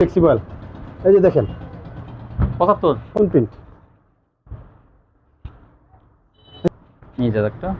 Flexible এই যে দেখেন। পঁচাত্তর। কোন প্রিন্ট একটা।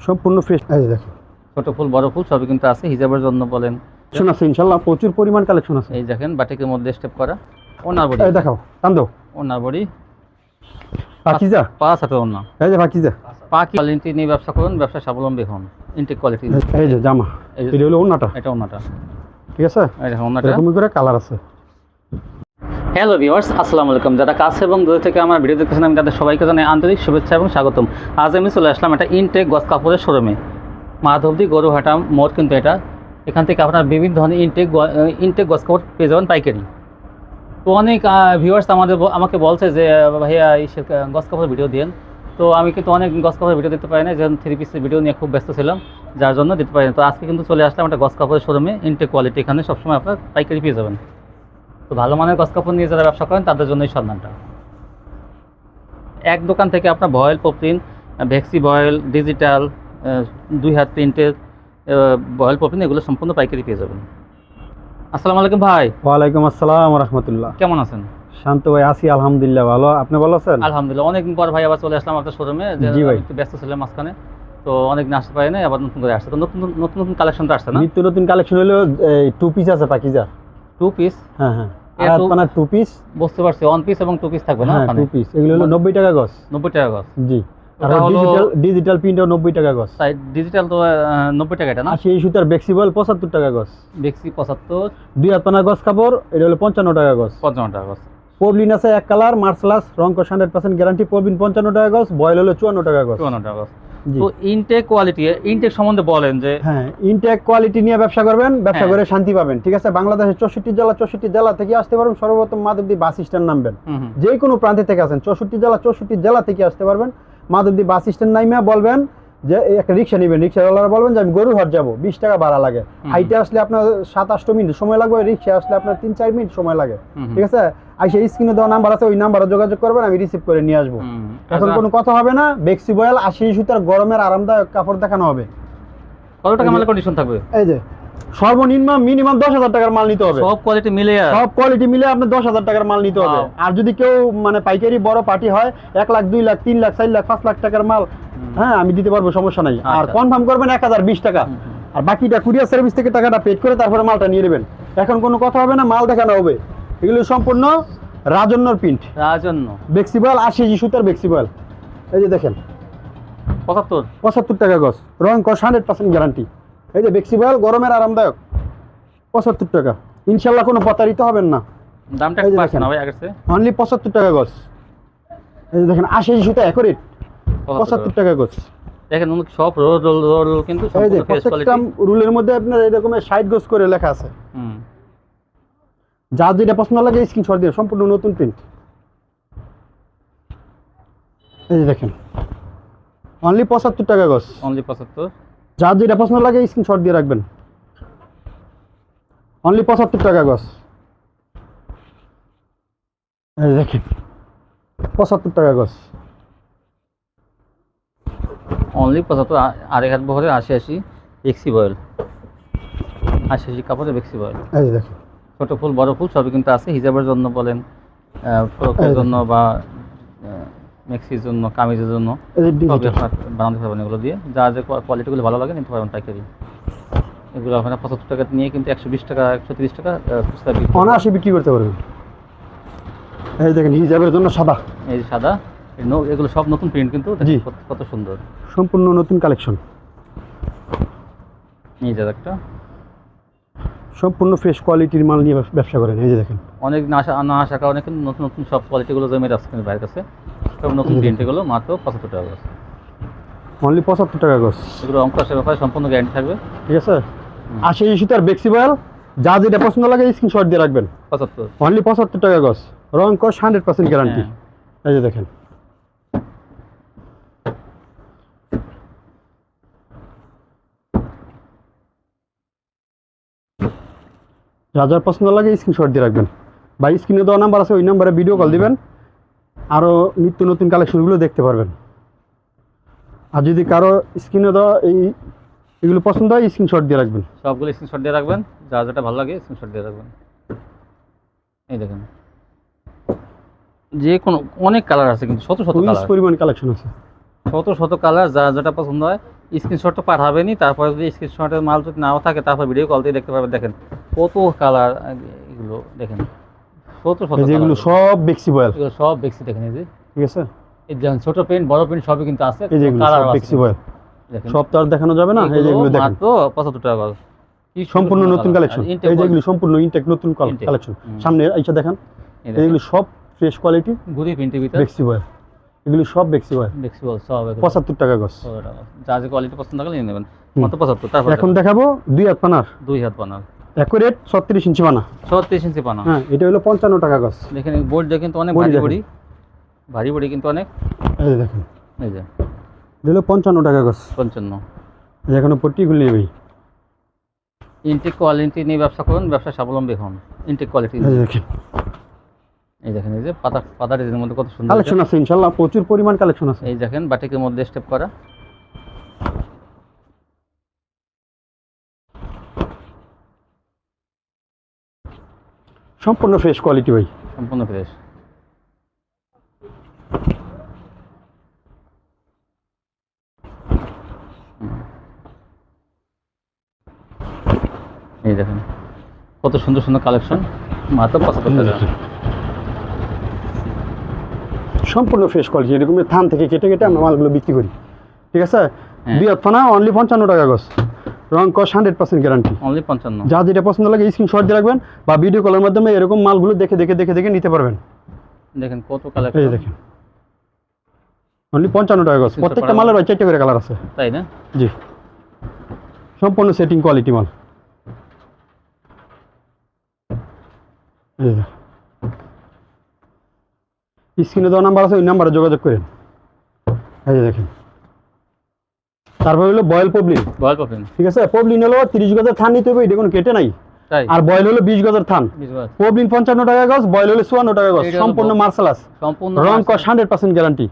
সম্পূর্ণ ফ্রেশ এই যে দেখেন। ছোট ফুল বড় ফুল সবই কিন্তু আছে হিজাবের জন্য বলেন। কালেকশন আছে ইনশাল্লাহ। প্রচুর পরিমাণ কালেকশন আছে। এই দেখেন বাটিকের মধ্যে স্টেপ করা। ওনার বডি। এই দেখাও টান দাও। ওনার বডি। পাকিজা? পাঁচ হাতে ওনা এই যে পাকিজা। পাকি কোয়ালিটি নিয়ে ব্যবসা করুন ব্যবসা স্বাবলম্বী হন। ইনটেক কোয়ালিটি এই যে জামা। এই যে- এটা হলো ওনাটা এটা ওনাটা ঠিক আছে? এরকমই করে কালার আছে। হ্যালো ভিউয়ার্স আসসালামু আলাইকুম। যারা কাছে এবং দূরে থেকে আমার ভিডিও দেখতেছেন আমি তাদের সবাইকে জানাই আন্তরিক শুভেচ্ছা এবং স্বাগতম। আজ আমি চলে আসলাম একটা ইনটেক গস কাপড়ের শোরুমে মাধবদী গরুহাটা মোড় কিন্তু এটা। এখান থেকে আপনার বিভিন্ন ধরনের ইনটেক ইনটেক গস কাপড় পেয়ে যাবেন পাইকারি। তো অনেক ভিউয়ার্স আমাদের আমাকে বলছে যে ভাইয়া এই গস কাপড়ের ভিডিও দিন তো আমি কিন্তু অনেক গস কাপড়ের ভিডিও দিতে পারি না যেমন থ্রি পিসের ভিডিও নিয়ে খুব ব্যস্ত ছিলাম। যার জন্য দিতে পারেন তো আজকে কিন্তু চলে আসলাম একটা গস কাপড়ের শোরুমে। ইনটেক কোয়ালিটি এখানে সবসময় আপনার পাইকারি পেয়ে যাবেন। তো ভালো মানের গস কাপড় নিয়ে যারা ব্যবসা করেন তাদের জন্য এই সন্ধানটা। এক দোকান থেকে আপনার ভয়েল পপলিন ভ্যাক্সি ভয়েল ডিজিটাল দুই হাত প্রিন্টের ভয়েল পপলিন এগুলো সম্পূর্ণ পাইকারি পেয়ে যাবেন। আসসালামু আলাইকুম ভাই। ওয়ালাইকুম আসসালাম রহমতুল্লাহ কেমন আছেন? শান্ত ভাই আছি আলহামদুলিল্লাহ ভালো। আপনি ভালো আছেন? আলহামদুলিল্লাহ অনেকদিন পর ভাই আবার চলে আসলাম আপনার শোরুমে। জি ভাই। একটু ব্যস্ত ছিলাম মাঝখানে। তো অনেকদিন আসতে পারি না আবার নতুন করে আসছে। তো নতুন নতুন নতুন কালেকশন তো আসছে না? নিত্য নতুন কালেকশন হলো টু পিস আছে পাকিজা টু পিস হ্যাঁ হ্যাঁ। আর আপনার টু পিস বুঝতে পারছি ওয়ান পিস এবং টু পিস থাকবে না হ্যাঁ টু পিস এগুলো হলো নব্বই টাকা গজ। নব্বই টাকা গজ। জি। আর ডিজিটাল ডিজিটাল প্রিন্টও নব্বই টাকা গজ। তাই ডিজিটাল তো নব্বই টাকা এটা না? সেই সুতার ফ্লেক্সিবল পঁচাত্তর টাকা গজ। দেখছি পঁচাত্তর। দুই হাত পানা গজ কাপড় এটা হলো পঞ্চান্ন টাকা গজ। পঞ্চান্ন টাকা গজ। পবলিন আছে এক কালার মার্সলাস রং কস হান্ড্রেড পার্সেন্ট গ্যারান্টি পবলিন পঞ্চান্ন টাকা গজ বয়েল হলো চুয়ান্ন টাকা গজ। চুয়ান্ন টাকা গজ। তো ইনটেক কোয়ালিটি ইনটেক সম্বন্ধে বলেন যে হ্যাঁ ইনটেক কোয়ালিটি নিয়ে ব্যবসা করবেন ব্যবসা হ্যাঁ। করে শান্তি পাবেন ঠিক আছে? বাংলাদেশের চৌষট্টি জেলা চৌষট্টি জেলা থেকে আসতে পারবেন সর্বপ্রথম মাধবদী বাস স্ট্যান্ড নামবেন। যে কোনো প্রান্তে থেকে আসেন চৌষট্টি জেলা চৌষট্টি জেলা থেকে আসতে পারবেন। মাধবদী বাস স্ট্যান্ড নামিয়া বলবেন যে একটা রিক্সা নেবেন রিক্সাওয়ালারা বলবেন যে আমি গরুহাট যাব বিশ টাকা ভাড়া লাগে। হাইটে আসলে আপনার সাত আষ্ট মিনিট সময় লাগবে রিক্সা আসলে আপনার তিন চার মিনিট সময় লাগে। ঠিক আছে? আইসা স্ক্রিনে দেওয়া নাম্বার আছে ওই নাম্বারে যোগাযোগ করবেন আমি রিসিভ করে নিয়ে আসব। এখন আচ্ছা, কোনো কথা হবে না বেক্সি বয়েল আশি সুতার গরমের আরামদায়ক কাপড় দেখানো হবে। কত টাকা মালের কন্ডিশন থাকবে? এই যে সর্বনিম্ন মিনিমাম দশ হাজার টাকার মাল নিতে হবে। সব কোয়ালিটি মিলে আর। সব কোয়ালিটি মিলে আপনার দশ হাজার টাকার মাল নিতে হবে। আর যদি কেউ মানে পাইকারি বড় পার্টি হয় এক লাখ দুই লাখ তিন লাখ চার লাখ পাঁচ লাখ টাকার মাল। হ্যাঁ আমি দিতে পারব সমস্যা নাই। আর আচ্ছা। কনফার্ম করবেন এক হাজার বিশ টাকা। আর বাকিটা কুরিয়ার সার্ভিস থেকে টাকাটা পেড করে তারপরে মালটা নিয়ে নেবেন। এখন কোনো কথা হবে না মাল দেখানো হবে। এগুলো সম্পূর্ণ রাজন্যর প্রিন্ট রাজন্য। বেক্সিবল আশি জি সুতার বেক্সিবল এই যে দেখেন। পঁচাত্তর? পঁচাত্তর টাকা গজ। রং কস হান্ড্রেড পার্সেন্ট গ্যারান্টি এই যে বেক্সিবল গরমের আরামদায়ক। পঁচাত্তর টাকা। ইনশাল্লাহ কোনো প্রতারিত হবেন না। দামটা? অনলি পঁচাত্তর টাকা গজ। এই যে দেখেন আশি সুতা একরেট পঁচাত্তর টাকা গজ দেখেন অনেক সব রোল রোল রোল কিন্তু যে প্রত্যেকটা রুলের মধ্যে আপনার এরকমের সাইড গজ করে লেখা আছে। হুম। যার যেটা পছন্দ লাগে স্ক্রিনশট দিয়ে সম্পূর্ণ নতুন প্রিন্ট এই দেখেন। অনলি পঁচাত্তর টাকা গজ। অনলি পঁচাত্তর। যার যেটা পছন্দ লাগে স্ক্রিনশট দিয়ে রাখবেন। অনলি পঁচাত্তর টাকা গজ। এই দেখেন। পঁচাত্তর টাকা গজ। অনলি পঁচাত্তর আড়াই হাত বহরে আশি আশি বেক্সি বয়েল। আশি আশি কাপড়ে বেক্সি বয়েল। ছোট ফুল বড় ফুল সবই কিন্তু আছে হিজাবের জন্য বলেন ফ্রকের জন্য বা মেক্সির জন্য কামিজের জন্য সবই আপনার বানাতে পারবেন এগুলো দিয়ে। যা যে কোয়ালিটিগুলো ভালো লাগে নিতে পারবেন পাইকারি। এগুলো আপনারা পঁচাত্তর টাকা নিয়ে কিন্তু একশো বিশ টাকা একশো তিরিশ টাকা খুচরা বিক্রি অনায়াসে বিক্রি করতে পারবেন। এই দেখেন হিজাবের জন্য সাদা। এই সাদা। এগুলো সব নতুন প্রিন্ট কিন্তু কত- সুন্দর। সম্পূর্ণ নতুন কালেকশন এই যে একটা। সম্পূর্ণ ফ্রেশ কোয়ালিটির মাল নিয়ে ব্যবসা- করেন এই যে দেখেন। অনেক না আসা না আসার কারণে কিন্তু নতুন নতুন সব কোয়ালিটিগুলো জমে যাচ্ছে কিন্তু বাইরের কাছে। সব নতুন এই যে প্রিন্ট এগুলো মাত্র পঁচাত্তর টাকা করে। অনলি পঁচাত্তর টাকা গজ। এগুলো অঙ্ক আসে ব্যাপারে সম্পূর্ণ গ্যারান্টি থাকবে। ঠিক আছে? আশি সুতার বেক্সিবল যা যেটা পছন্দ লাগে স্ক্রিনশট দিয়ে রাখবেন। পঁচাত্তর। অনলি পঁচাত্তর টাকা গজ। রং কস হান্ড্রেড পার্সেন্ট গ্যারান্টি। এই যে দেখেন। যার পছন্দ লাগে স্ক্রিনশট দিয়ে রাখবেন। বা স্ক্রিনে দেওয়া নাম্বার আছে ওই নাম্বারে ভিডিও কল দিবেন। আরও নিত্য নতুন কালেকশনগুলো দেখতে পারবেন। আর যদি কারও স্ক্রিনে দেওয়া এই এগুলো পছন্দ হয় স্ক্রিনশট দিয়ে রাখবেন। সবগুলো স্ক্রিনশট দিয়ে রাখবেন। যা যেটা ভালো লাগে স্ক্রিনশট দিয়ে রাখবেন। এই দেখেন। যে কোনো অনেক কালার আছে কিন্তু শত শত কালার পরিমাণ কালেকশন আছে। শত শত কালার যা যেটা পছন্দ হয় স্ক্রিনশটটা পাঠাবেনই। তারপরে যদি স্ক্রিনশটের মাল যদি নাও থাকে তারপর ভিডিও কল দিয়ে দেখতে পাবেন দেখেন কত কালার এগুলো দেখেন। শত শত এই যে এগুলো সব বেক্সি বয়েল এগুলো সব দেখছি দেখেন এই যে। ঠিক আছে? এই যেমন ছোট পেন বড় পেন সবই কিন্তু আছে এই যে এগুলো কালার সব বেক্সি বয়েল দেখেন। সব তো আর দেখানো যাবে না এই যে এগুলো দেখেন। মাত্র পঁচাত্তর টাকা করে। কি সম্পূর্ণ নতুন। কালেকশন এই যে এগুলো সম্পূর্ণ ইনটেক নতুন কালেকশন সামনে আইসা দেখেন এগুলো সব ফ্রেশ কোয়ালিটি ঘুরি প্রিন্টের ভিতরে। বেক্সি বয়েল এগুলো সব বেক্সি বয়েল দেখছি বল সব। পঁচাত্তর টাকা পনেরো টাকা। যা যে কোয়ালিটি পছন্দ করে নিয়ে নেবেন। মাত্র পঁচাত্তর? তারপর এখন দেখাবো দুই হাত পানার। দুই হাত বানার অ্যাকুরেট ছত্রিশ ইঞ্চি বানা। ছত্রিশ ইঞ্চি পানা হ্যাঁ এটা হলো পঞ্চান্ন টাকা গছ। দেখেন বোর্ডটা কিন্তু অনেক ভারী বডি। ভারী বডি কিন্তু অনেক। এই দেখেন। এই যে। হলো পঞ্চান্ন টাকা গছ। পঞ্চান্ন। এই যে এখনও পট্টি খুলে নেবেই ইনটেক কোয়ালিটি নিয়ে ব্যবসা করুন ব্যবসা স্বাবলম্বী হন। ইনটেক কোয়ালিটি এই দেখেন। এই দেখেন এই যে পাতা পাতা ডিজাইনের মধ্যে কত সুন্দর কালেকশন আছে ইনশাল্লাহ। প্রচুর পরিমাণ কালেকশন আছে। এই দেখেন বাটিকের মধ্যে স্টেপ করা। সম্পূর্ণ ফ্রেশ কোয়ালিটি ভাই। সম্পূর্ণ ফ্রেশ এই দেখেন কত সুন্দর সুন্দর কালেকশন মাত্র পঁচাত্তর সম্পূর্ণ ফ্রেশ কোয়ালিটি এরকম থান থেকে কেটে কেটে আমরা মালগুলো বিক্রি করি। ঠিক আছে? হ্যাঁ। দুই অনলি পঞ্চান্ন টাকা গছ রং কস হান্ড্রেড পার্সেন্ট গ্যারান্টি অনলি পঞ্চান্ন। যা যেটা পছন্দ লাগে স্ক্রিনশট দিয়ে রাখবেন বা ভিডিও কলের মাধ্যমে এরকম মালগুলো দেখে দেখে দেখে দেখে নিতে পারবেন। দেখেন কত এই দেখেন। অনলি পঞ্চান্ন টাকা গছ প্রত্যেকটা মালের হয় চারটে করে কালার আছে। তাই না? জি। সম্পূর্ণ সেটিং কোয়ালিটি মাল। স্ক্রিনে দেওয়া নাম্বার আছে ওই নাম্বারে যোগাযোগ করেন। এই দেখেন। তারপর হলো বয়েল পবলিন বয়েল পাবেন ঠিক আছে? পবলিন হলো তিরিশ গজের থান নিতে হবে এটা কোনো কেটে নাই। আর বয়েল হলো বিশ গজের থান পবলিন পঞ্চান্ন টাকা গজ বয়েল হলো চুয়ান্ন টাকা গজ। সম্পূর্ণ মার্শালাস সম্পূর্ণ রং কস হান্ড্রেড পার্সেন্ট গ্যারান্টি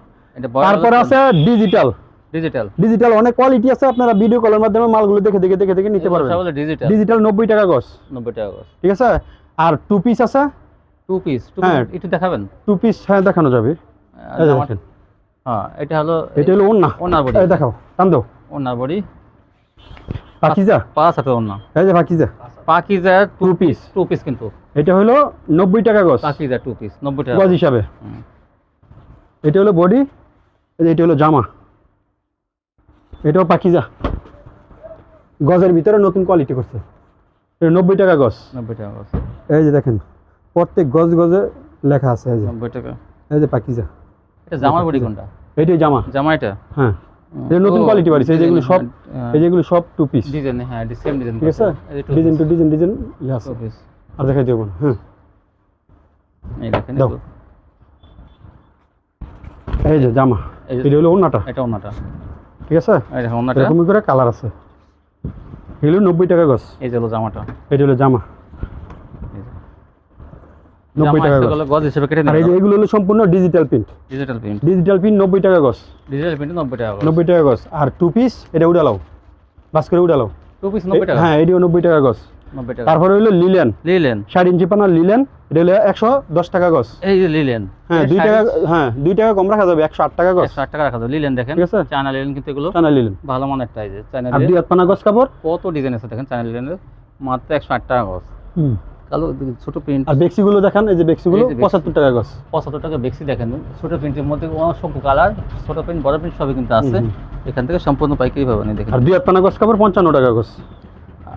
তারপরে আছে ডিজিটাল ডিজিটাল ডিজিটাল অনেক কোয়ালিটি আছে আপনারা ভিডিও কলের মাধ্যমে মালগুলো দেখে দেখে দেখে দেখে নিতে পারবেন। ডিজিটাল ডিজিটাল নব্বই টাকা গজ। নব্বই টাকা করে ঠিক আছে? আর টু পিস আছে? টু পিস হ্যাঁ। একটু দেখাবেন? টু পিস হ্যাঁ দেখানো যাবে। হ্যাঁ এটা হলো এটা হলো ওন্না ওনার বডি। এই দেখাও টান দাও। ওনার বডি। পাকিজা? পাঁচ হাতে ওনা এই যে Pakeeza. Pakeeza two piece two piece কিন্তু। এটা হলো নব্বই টাকা গজ। পাকিজা টু পিস নব্বই টাকা গজ হিসাবে। এটা হলো বডি এটা হলো জামা। এটাও পাকিজা। গজের ভিতরে নতুন কোয়ালিটি করছে। এটা নব্বই টাকা গজ। নব্বই টাকা করে। এই যে দেখেন প্রত্যেক গজ গজে লেখা আছে এই যে। নব্বই টাকা। এই যে পাকিজা। এটা জামার বডি কোনটা? এইটাই জামা। জামা এটা? হ্যাঁ। এটা নতুন quality বাড়িছে, এই যেগুলো সব- এই যেগুলো সব টু পিস ডিজাইন হ্যাঁ সেম ডিজাইন ঠিক আছে? ডিজাইন টু ডিজাইন ডিজাইন ইয়ে আছে। আর দেখাই দেবো না হ্যাঁ। এই দেখেন দাও। এই যে জামা এটা হলো ওনাটা এটা ওনাটা ঠিক আছে? এই দেখেন ওনাটা এরকমই করে কালার আছে। এগুলো নব্বই টাকা গজ। এই যে হলো জামাটা। এটা হলো জামা। 90 টাকা গজ। হিসেবে কেটে আর এগুলো হলো সম্পূর্ণ digital print digital print digital print 90 টাকা গজ। ডিজিটাল প্রিন্ট 90 টাকা গজ। 90 টাকা গজ। আর টু পিস এটা উড়ালাও। বাস করে উড়ালাও। টু পিস 90 টাকা হ্যাঁ এটিও 90 টাকা গজ। তারপরে হলো লিলেন লিলেন ষাট ইঞ্চি পানা লিলেন এটা হলো একশো দশ টাকা গজ। এই যে লিলেন হ্যাঁ দুই টাকা হ্যাঁ দুই টাকা কম রাখা যাবে একশো আট টাকা গজ। একশো আট টাকা রাখা যাবে। লিলেন দেখেন। ঠিক আছে? চায়না লিলেন কিন্তু এগুলো চায়না লিলেন ভালো মানের টাইজে চায়না আর দুই হাত পানা গজ কাপড়? কত ডিজাইন আছে দেখেন চায়না লিলেন মাত্র একশো আট টাকা গজ। হুম। কালো ছোট প্রিন্ট আর বেক্সিগুলো দেখান এই যে বেক্সিগুলো পঁচাত্তর টাকা গজ। পঁচাত্তর টাকা বেক্সি দেখেন। ছোট প্রিন্টের মধ্যে অসংখ্য কালার ছোট প্রিন্ট বড় প্রিন্ট সবই কিন্তু আছে। এখান থেকে সম্পূর্ণ পাইকারি পাবেন দেখেন। আর দুই হাত পানা গজ কাপড় পঞ্চান্ন টাকা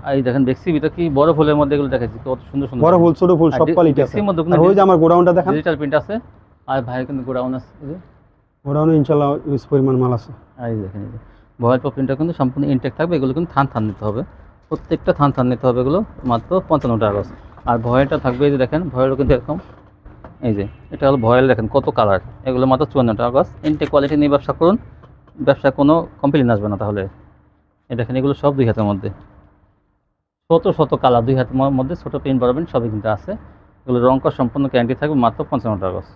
আর এই দেখেন বেক্সি ভিতরে কি বড় ফুলের মধ্যে এগুলো দেখাচ্ছি কত সুন্দর সুন্দর বড় ফুল ছোট ফুল সব কোয়ালিটি আছে। মধ্যে কোনো ওই যে আমার গোডাউনটা দেখান। ডিজিটাল প্রিন্ট আছে। আর ভাইয়ের কিন্তু গোডাউন আছে গোডাউনে ইনশাল্লাহ ইউজ পরিমাণ মাল আছে। এই দেখেন ভয়েল প্রিন্টটা কিন্তু সম্পূর্ণ ইনটেক থাকবে এগুলো কিন্তু থান থান নিতে হবে। প্রত্যেকটা থান থান নিতে হবে এগুলো মাত্র পঞ্চান্ন টাকা গজ। আর ভয়েলটা থাকবে এই যে দেখেন, ভয়েলও কিন্তু এরকম। এই যে, এটা হলো ভয়েল দেখেন, কত কালার এগুলো মাত্র চুয়ান্ন টাকা গজ ইনটেক কোয়ালিটি নিয়ে ব্যবসা করুন ব্যবসা কোনো কমপ্লেন আসবে না তাহলে। এই দেখেন, এগুলো সব দুই হাতের মধ্যে। শত শত কালার দুই হাতের মধ্যে, ছোটো পেন বড় পেন সবই কিন্তু আছে। এগুলো রং কর সম্পূর্ণ গ্যারান্টি থাকবে মাত্র পঞ্চান্ন টাকা গজ।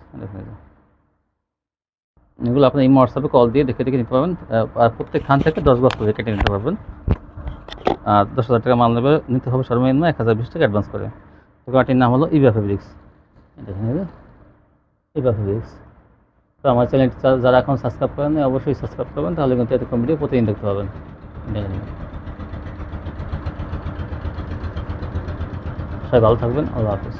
এগুলো আপনি এই হোয়াটসঅ্যাপে কল দিয়ে দেখে দেখে নিতে পারবেন। আর প্রত্যেক খান থেকে দশ গজ করে কেটে নিতে পারবেন। আর দশ হাজার টাকা মাল নেবে, নিতে হবে সর্বনিম্ন এক হাজার বিশ টাকা অ্যাডভান্স করে। দোকানটির নাম হলো ইভা ফেব্রিক্স এই যে, এইভাবে তো আমার চ্যানেলটি যারা এখন সাবস্ক্রাইব করেন অবশ্যই সাবস্ক্রাইব করবেন তাহলে কিন্তু এরকম ভিডিও প্রতিদিন দেখতে পাবেন। দেখেন সবাই ভালো থাকবেন আল্লাহ হাফিজ।